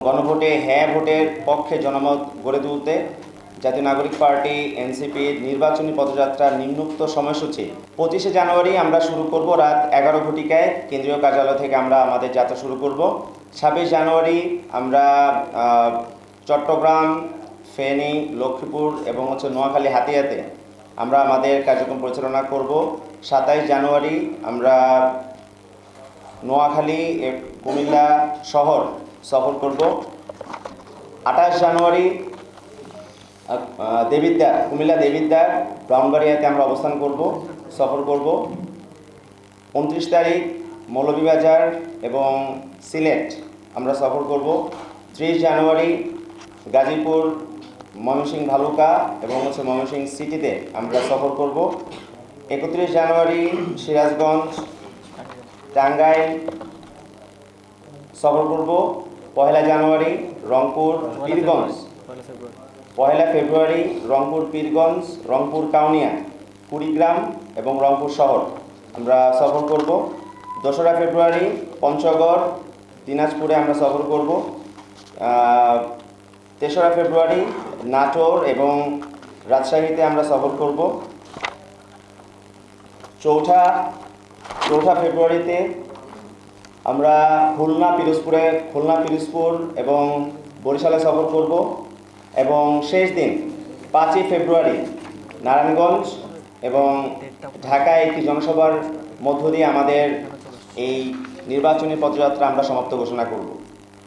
গণভোটে হ্যাঁ ভোটের পক্ষে জনমত গড়ে তুলতে জাতীয় নাগরিক পার্টি এনসিপির নির্বাচনী পদযাত্রা নিম্নুক্ত সময়সূচি। পঁচিশে জানুয়ারি আমরা শুরু করব রাত এগারো ঘটিকায়। কেন্দ্রীয় কার্যালয় থেকে আমরা আমাদের যাত্রা শুরু করব। ছাব্বিশ জানুয়ারি আমরা চট্টগ্রাম, ফেনী, লক্ষ্মীপুর এবং হচ্ছে নোয়াখালী হাতিয়াতে আমরা আমাদের কার্যক্রম পরিচালনা করব। সাতাইশ জানুয়ারি আমরা নোয়াখালী কুমিল্লা শহর সফর করব। আঠাশ জানুয়ারি আহ, কুমিল্লা দেবিদ্বার ব্রাউনবাড়িয়াতে আমরা অবস্থান করব সফর করব। উনত্রিশ তারিখ মৌলভীবাজার এবং সিলেট আমরা সফর করব। ত্রিশ জানুয়ারি গাজীপুর ময়মনসিংহ ভালুকা এবং হচ্ছে ময়মনসিংহ সিটিতে আমরা সফর করব। একত্রিশ জানুয়ারি সিরাজগঞ্জ টাঙ্গাইল সফর করব। পহেলা জানুয়ারি রংপুর পীরগঞ্জ। পহেলা ফেব্রুয়ারি রংপুর পীরগঞ্জ রংপুর কাউনিয়া কুড়িগ্রাম এবং রংপুর শহর। আমরা সফর করব। দোসরা ফেব্রুয়ারি পঞ্চগড় দিনাজপুরে আমরা সফর করব। তেসরা ফেব্রুয়ারি নাটোর এবং রাজশাহীতে আমরা সফর করব। চৌঠা চৌঠা ফেব্রুয়ারিতে আমরা খুলনা, পিরোজপুরে, খুলনা, পিরোজপুর এবং বরিশালে সফর করব এবং শেষ দিন পাঁচই ফেব্রুয়ারি নারায়ণগঞ্জ এবং ঢাকায় একটি জনসভার মধ্য দিয়ে আমাদের এই নির্বাচনী পদযাত্রা আমরা সমাপ্ত ঘোষণা করব।